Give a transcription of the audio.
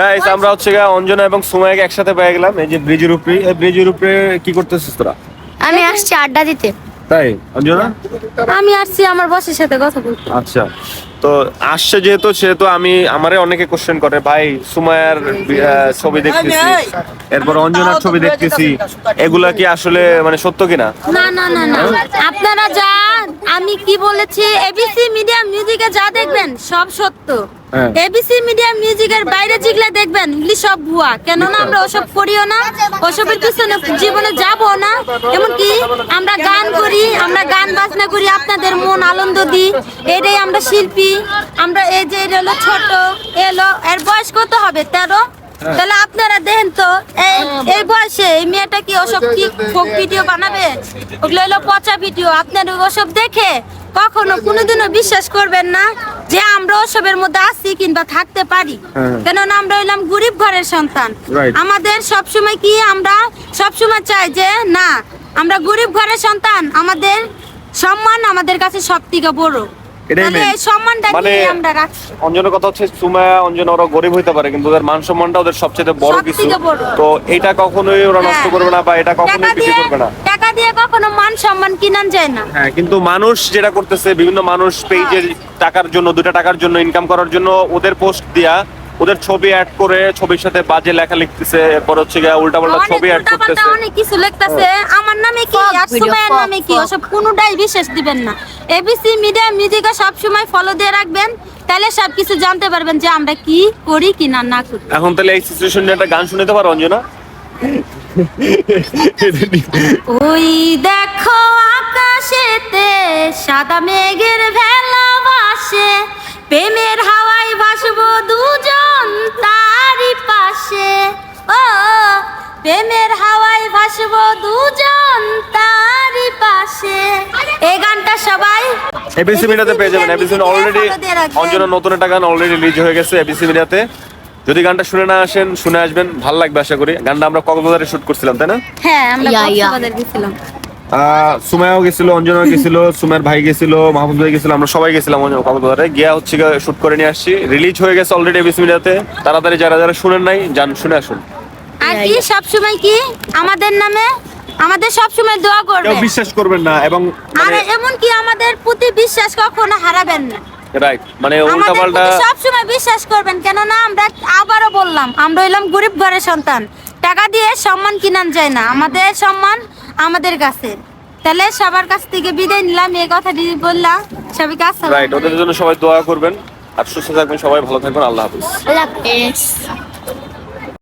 Guys আমরা হচ্ছে গিয়ে অঞ্জনা এবং সুমাইকে একসাথে পেয়ে গেলাম। এই যে ব্রিজের উপরে এই ব্রিজের উপরে কি করতেছিস তোরা? আমি আসছি আড্ডা দিতে। তাই? অঞ্জনা? আমি আসছি আমার বসের সাথে কথা বলতে। আচ্ছা। তো আসছে যেহেতু সেহেতু আমি আমারে অনেকে কোশ্চেন করে ভাই সুমায়ার ছবি দেখতেছি এরপর অঞ্জনার ছবি দেখতেছি এগুলা কি আসলে মানে সত্য কিনা? না না না না। আপনারা যা আমি কি বলেছি? এবিসি মিডিয়া মিউজিকে যা দেখবেন সব সত্য। হ্যাঁ। এবিসি মিডিয়া মিউজিকের বাইরে যেগুলো দেখবেন এগুলি সব ভুয়া। কেননা আমরা ওসব করিও না ওসবের পিছনে জীবনে যাব না। এমনকি আমরা গান করি আমরা গান বাজনা করি আপনাদের মন আনন্দ দিই। এটাই আমরা শিল্পী। আমরা এই যে এটা হলো ছোট এলো এর বয়স কত হবে? তেরো? তাহলে আপনারা দেখেন তো এই এই বয়সে এই মেয়েটা কি ওসব কি ফোক ভিডিও বানাবে? ওগুলো হলো পচা ভিডিও। আপনারা ওসব দেখে কখনো কোনোদিনও বিশ্বাস করবেন না যে আমরা ওসবের মধ্যে আছি কিংবা থাকতে পারি। হ্যাঁ। কেননা আমরা হইলাম গরিব ঘরের সন্তান। আমাদের সবসময় কি আমরা সবসময় চাই যে না আমরা গরিব ঘরের সন্তান। আমাদের সম্মান আমাদের কাছে সব থেকে বড়। সম্মানটা মানে আমরা রাখছি। অঞ্জনের কথা হচ্ছে সুমায়া অঞ্জনা ওরা গরিব হইতে পারে কিন্তু ওদের মান সম্মানটা ওদের সবচেয়ে বড় কিছু। তো এটা কখনোই ওরা নষ্ট হ্যাঁ। করবে না বা এটা কখনোই করবে না। টাকা দিয়ে কখনো মান সম্মান কিনান যায় না। হ্যাঁ কিন্তু মানুষ যেটা করতেছে বিভিন্ন মানুষ পেজের টাকার জন্য দুটা টাকার জন্য ইনকাম করার জন্য ওদের পোস্ট দিয়া ওদের ছবি অ্যাড করে ছবির সাথে বাজে লেখা লিখতেছে এরপর হচ্ছে গিয়ে উল্টাপাল্টা অনেক ছবি অ্যাড করতেছে। অনেক কিছু লিখতেছে। আমার নামে কি? আর সুমাইয়ের নামে কি? সব। ওসব কোনোটাই বিশেষ দিবেন না। এবিসি মিডিয়া মিউজিকে সব সময় ফলো দিয়ে রাখবেন। তাহলে সব কিছু জানতে পারবেন যে আমরা কি করি কি না না করি। এখন তাহলে এই সিচুয়েশন নিয়ে একটা গান শুনতে পারো অঞ্জনা? ওই দেখো আকাশেতে সাদা মেঘের ভেলা ভাসে। প্রেমের হাওয়ায় ভাসবো দুজন পাশে ও প্রেমের হাওয়ায় ভাসবো দুজন তারই পাশে। এই গানটা সবাই এবিসি মিডিয়াতে পেয়ে যাবেন। ABC already. অঞ্জনা নতুন একটা গান অলরেডি রিলিজ হয়ে গেছে এবিসি মিডিয়াতে। যদি গানটা শুনে না আসেন শুনে আসবেন ভালো লাগবে আশা করি। গানটা আমরা কক্সবাজারে শুট করছিলাম তাই না? হ্যাঁ আমরা ইয়া। গেছিলাম। সুমায়াও গেছিল অঞ্জনা গেছিল ভাই গেছিল মাহমুদ ভাই গেছিল আমরা সবাই গেছিলাম কক্সবাজারে গিয়া হচ্ছে শুট করে নিয়ে আসছি। রিলিজ হয়ে গেছে অলরেডি এবিসি মিডিয়াতে তাড়াতাড়ি যারা যারা শুনেন নাই যান শুনে আসুন। আর কি সব সময় কি? আমাদের নামে? আমাদের সব সময় দোয়া বিশ্বাস করবেন না এবং আর এমন কি আমাদের প্রতি বিশ্বাস কখনো হারাবেন না। রাইট মানে উল্টা পাল্টা প্রতি সবসময় বিশ্বাস করবেন কেননা আমরা আবারও বললাম আমরা হইলাম গরিব ঘরের সন্তান। টাকা দিয়ে সম্মান কিনান যায় না। আমাদের সম্মান আমাদের কাছে। তাহলে সবার কাছ থেকে বিদায় নিলাম এই কথা দিদি বললাম। সবাই আসসালাম রাইট ওদের জন্য সবাই দোয়া করবেন আর সুস্থ থাকবেন সবাই ভালো থাকবেন আল্লাহ হাফেজ। আল্লাহ হাফেজ।